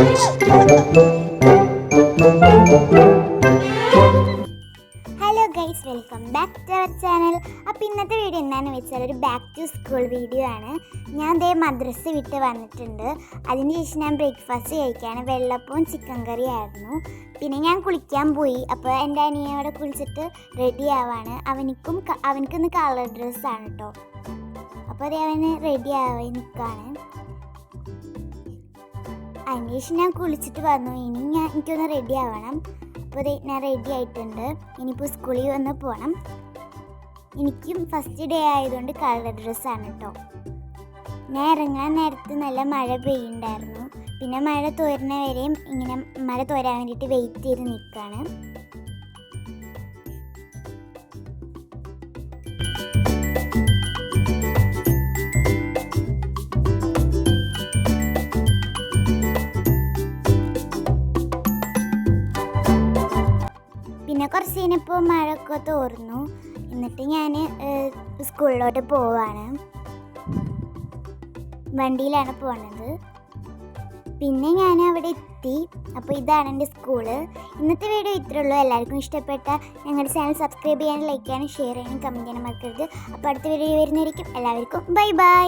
Hello guys welcome back to our channel അപ്പോൾ ഇന്നത്തെ video എന്താണെന്ന് വെച്ചാൽ ഒരു ബാക്ക് ടു സ്കൂൾ വീഡിയോ ആണ്. ഞാൻ ദേ മദ്രസ വിട്ട് വന്നിട്ടുണ്ട്. അതിന് ശേഷം ഞാൻ ബ്രേക്ക്ഫാസ്റ്റ് കഴിക്കാണ് വെള്ളപ്പവും ചിക്കൻ കറി ആയിരുന്നു. പിന്നെ ഞാൻ കുളിക്കാൻ പോയി. അപ്പോൾ എന്റെ അനിയനോടെ കുളിച്ചിട്ട് റെഡി ആവാണ്. അവനിക്കും അവനിക്കിന്ന് കളർ ഡ്രസ്സാണ് കേട്ടോ അപ്പോൾ അതേ അവന് റെഡി ആവാൻ നിൽക്കുകയാണ് ശേഷം ഞാൻ കുളിച്ചിട്ട് വന്നു. ഇനി ഞാൻ എനിക്കൊന്ന് റെഡി ആവണം. അപ്പോൾ ഞാൻ റെഡി ആയിട്ടുണ്ട്. ഇനിയിപ്പോൾ സ്കൂളിൽ വന്ന് പോകണം എനിക്കും ഫസ്റ്റ് ഡേ ആയതുകൊണ്ട് കളർ ഡ്രസ്സാണ് കേട്ടോ ഞാൻ ഇറങ്ങാൻ നേരത്ത് നല്ല മഴ പെയ്യുണ്ടായിരുന്നു പിന്നെ മഴ തോരുന്ന വരെയും ഇങ്ങനെ മഴ തോരാൻ വേണ്ടിയിട്ട് വെയിറ്റ് ചെയ്ത് നിൽക്കുകയാണ് കുറച്ച് കഴിഞ്ഞപ്പോൾ മഴയൊക്കെ തോർന്നു. എന്നിട്ട് ഞാൻ സ്കൂളിലോട്ട് പോവാണ്. വണ്ടിയിലാണ് പോണത്. പിന്നെ ഞാൻ അവിടെ എത്തി. അപ്പോൾ ഇതാണ് എന്റെ സ്കൂൾ. ഇന്നത്തെ വീഡിയോ ഇത്രേ ഉള്ളൂ. എല്ലാവർക്കും ഇഷ്ടപ്പെട്ട ഞങ്ങളുടെ ചാനൽ സബ്സ്ക്രൈബ് ചെയ്യാനും ലൈക്ക് ചെയ്യാനും ഷെയർ ചെയ്യാനും കമന്റ് ചെയ്യാനും മറക്കരുത്. അപ്പോൾ അടുത്ത വീഡിയോ വരുന്നതായിരിക്കും. എല്ലാവർക്കും ബൈ ബൈ.